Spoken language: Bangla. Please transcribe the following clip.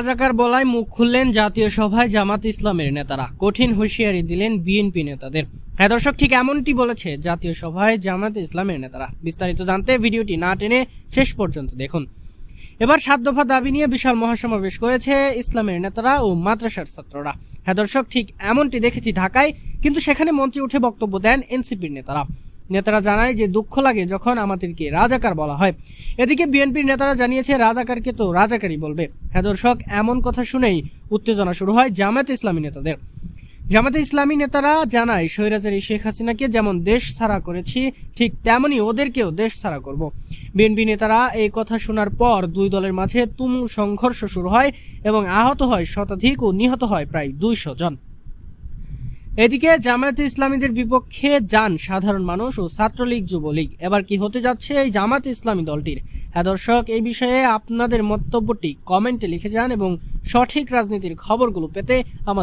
রাজাকার বলায় মুখ খুললেন জাতীয় সভায় জামাত ইসলামের নেতারা। কঠিন হুঁশিয়ারি দিলেন বিএনপি নেতাদের। হ্যাঁ দর্শক, ঠিক এমনটি বলেছে জাতীয় সভায় জামাত ইসলামের নেতারা। বিস্তারিত জানতে ভিডিওটি না টেনে শেষ পর্যন্ত দেখুন। এবার সাত দফা দাবি নিয়ে বিশাল মহাসমাবেশ করেছে ইসলামের নেতারা ও মাদ্রাসার ছাত্ররা। হ্যাঁ দর্শক, ঠিক এমনটি দেখেছি ঢাকায়, কিন্তু সেখানে মঞ্চে উঠে বক্তব্য দেন এনসিপির নেতারা। নেতারা জানায় যে দুঃখ লাগে যখন আমাদেরকে রাজাকার বলা হয়। এদিকে বিএনপির নেতারা জানিয়েছে, রাজাকারকে তো রাজাকারই বলবে। হ্যাঁ দর্শক, এমন কথা শুনেই উত্তেজনা শুরু হয় জামায়াতে ইসলামী নেতাদের। জামাতে ইসলামী নেতারা জানায়, স্বৈরাচারী শেখ হাসিনাকে যেমন দেশ ছাড়া করেছি, ঠিক তেমনই ওদেরকেও দেশ ছাড়া করব। বিএনপি নেতারা এই কথা শোনার পর দুই দলের মাঝে তুমুল সংঘর্ষ শুরু হয় এবং আহত হয় শতাধিক ও নিহত হয় প্রায় দুইশো জন। এদিকে জামায়াতে ইসলামীদের বিপক্ষে যান সাধারণ মানুষ ও ছাত্রলীগ, যুবলীগ। এবার কি হতে যাচ্ছে এই জামাত ইসলামী দলটির? হ্যাঁ দর্শক, এই বিষয়ে আপনাদের মন্তব্যটি কমেন্টে লিখে যান এবং সঠিক রাজনীতির খবরগুলো পেতে আমাদের